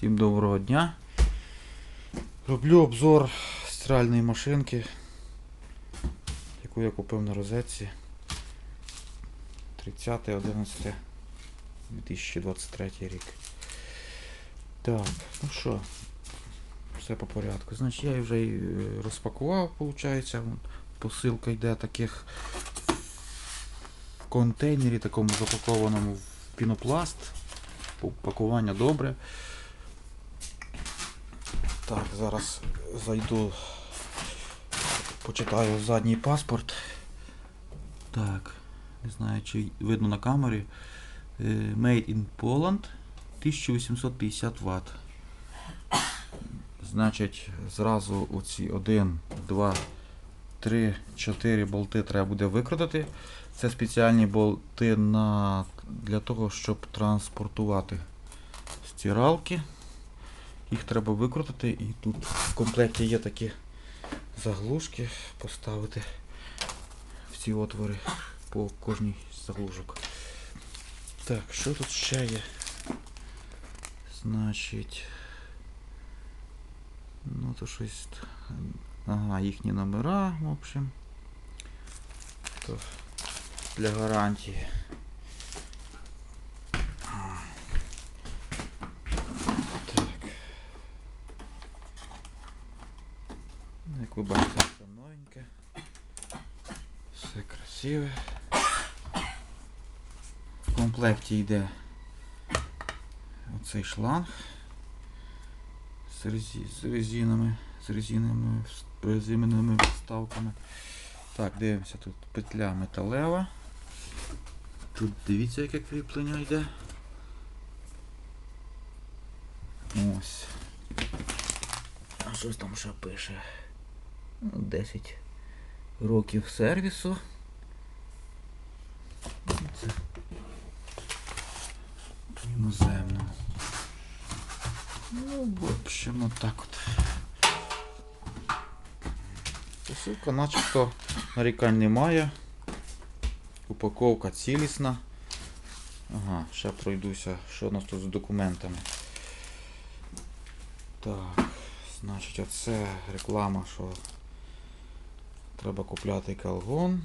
Всім доброго дня. Роблю обзор стиральної машинки, яку я купив на розетці 30.11.2023 рік. Так, ну що, все по порядку. Значить, я вже е, розпакував, виходить. Посилка йде таких в контейнері, такому запакованому в пінопласт. Пакування добре. Так, зараз зайду, почитаю задній паспорт. Так, не знаю, чи видно на камері. Е, Made in Poland 1850 Вт. Значить, зразу оці 1, 2, 3, 4 болти треба буде викрутити. Це спеціальні болти на, для того, щоб транспортувати стиралки. Їх треба викрутити і тут в комплекті є такі заглушки поставити в ці отвори по кожній з заглушок. Так, що тут ще є? Значить. Ну то щось. Ага, їхні номера, в общем. То для гарантії. Як ви бачите, все новеньке. Все красиве. В комплекті йде оцей шланг з, резі... з резинами, з резинами, резинними вставками. Так, дивимося, тут петля металева. Тут дивіться, яке кріплення йде. Ось. А що ж там ще пише? Ну, 10 років сервісу. Це іноземно. Ну, в общем, от так от. Посилка начебто нарікань немає. Упаковка цілісна. Ага, ще пройдуся, що у нас тут з документами. Так, значить, оце реклама, що треба купляти калгон.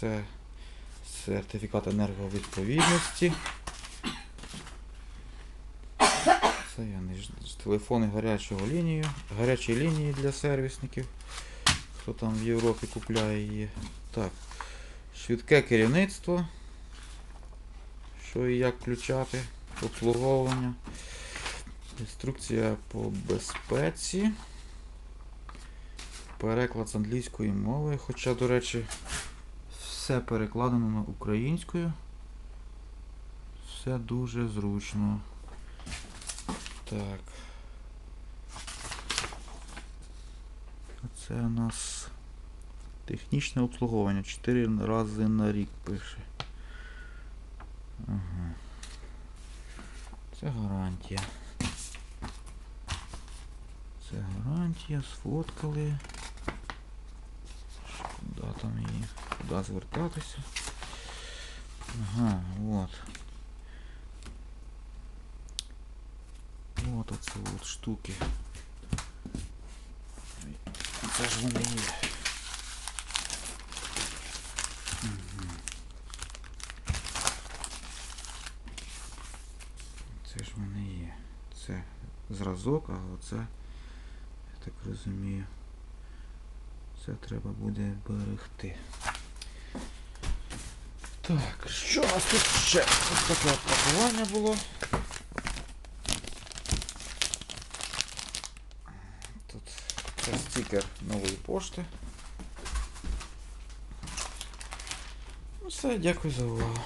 Це сертифікат енерговідповідності. Це я не телефони гарячого лінії, гарячої лінії для сервісників. Хто там в Європі купляє її. Так. Швидке керівництво. Що і як включати. Обслуговування. Інструкція по безпеці. Переклад з англійської мови. Хоча, до речі, все перекладено на українською. Все дуже зручно. Так. Це у нас технічне обслуговування. 4 рази на рік пише. Ага. Це гарантія. Це гарантія, сфоткали. Куди там її? Куди звертатися? Ага, от. Вот оце от штуки. Це ж вони є. Це ж вони є. Це зразок, а оце, я так розумію, це треба буде берегти. Так, що у нас тут ще? Ось таке пакування було. Тут це стікер нової пошти. Ну все, дякую за увагу.